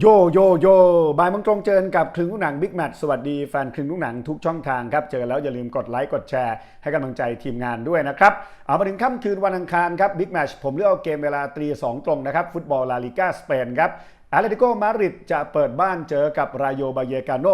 โยโยโยบ่ายมังตรงเจอกับคลึงลูกหนังบิ๊กแมทสวัสดีแฟนคลึงลูกหนังทุกช่องทางครับ เจอแล้วอย่าลืมกดไลค์กดแชร์ให้กำลังใจทีมงานด้วยนะครับ เอามาถึงค่ำคืนวันอังคารครับบิ๊กแมทผมเลือกเอาเกมเวลาตรีสองตรงนะครับ ฟุตบอลลาลิก้าสเปนครับอาเลติโกมาดริดจะเปิดบ้านเจอกับรายโยบาเยกาโน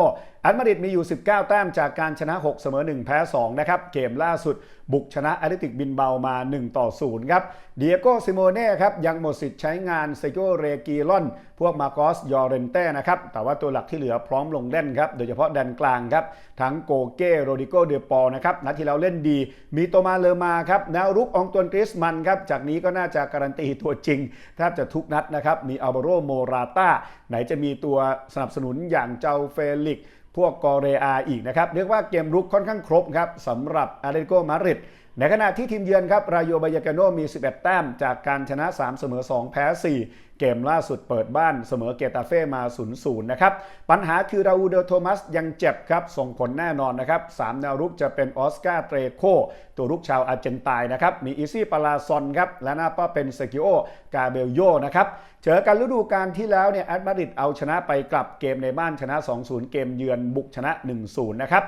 อัลมาดริดมีอยู่ 19 แต้มจากการชนะ 6 เสมอ 1 แพ้ 2 นะครับ เกมล่าสุดบุกชนะแอตเลติกบินเบามา 1 ต่อ 0 ครับเดียโกซิโมเน่ครับ ยังหมดสิทธิ์ใช้งานเซโกเรกีลอน พวกมาโกสยอเรนเต้นะครับ แต่ว่าตัวหลักที่เหลือพร้อมลงเล่นครับ โดยเฉพาะแดนกลางครับ ทั้งโกเก้โรดิโกเดปอลนะครับนัดที่แล้วเล่นดี มีโตมาเลอมาครับแนวรุกองตวนกริสมันครับจากนี้ก็น่าจะการันตีตัวจริงแทบจะทุกนัดนะครับมีอัลวาโรโมราตา ไหนจะมีตัวสนับสนุนอย่างเจ้าเฟลิก พวกกอเรอาอีกนะครับ เรียกว่าเกมรุกค่อนข้างครบครับสำหรับอาเลติโกมาดริด ในขณะที่ทีมเยือนครับรายโยบายากาโนมี 11 แต้ม จากการชนะ 3 เสมอ 2 แพ้ 4 เกมล่าสุดเปิดบ้านเสมอเกตาเฟ่มา 0-0 นะครับ ปัญหาคือราอูเดลโทมัสยังเจ็บครับ ส่งผลแน่นอนนะครับ 3 แนวรุกจะเป็นออสการ์เตรโค ตัวรุกชาวอาร์เจนตายนะครับ มีอีซี่ปาลาซอนครับ และหน้าป้าเป็นเซกิโอกาเบลโยนะครับเจอกันฤดูกาลที่แล้วเนี่ยแอตมาดริดเอาชนะไปกลับเกมในบ้านชนะ 2-0 เกมเยือนบุกชนะ 1-0 นะครับ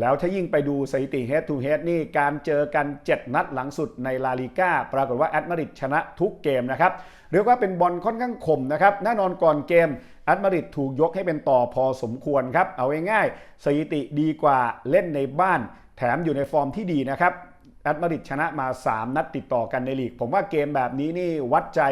แล้วถ้ายิ่งไปดูสถิติ head to head นี่การเจอกัน 7 นัดหลังสุดในลาลิก้าปรากฏว่าแอตมาริดชนะทุกเกมนะครับ เรียกว่าเป็นบอลค่อนข้างคมนะครับแน่นอนก่อนเกมแอตมาริดถูกยกให้เป็นต่อพอสมควรครับ เอาง่ายๆสถิติดีกว่าเล่นในบ้าน แถมอยู่ในฟอร์มที่ดีนะครับแอตมาริดชนะมา 3 นัดติดต่อกันในลีก ผมว่าเกมแบบนี้นี่วัดใจ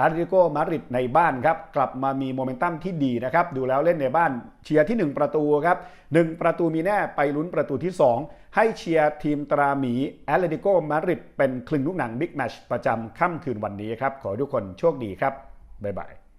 อาร์ติโกมาริดในบ้านครับกลับมามีโมเมนตัมที่ดีนะครับดูแล้วเล่นในบ้านเชียร์ที่ 1 ประตูครับ1ประตูมีแน่ไปลุ้นประตูที่ 2 ให้เชียร์ทีมตราหมีแอตเลติโกมาริดเป็นคลึงลูกหนังบิ๊กแมชประจำค่ำคืนวันนี้ครับขอให้ทุกคนโชคดีครับบ๊ายบาย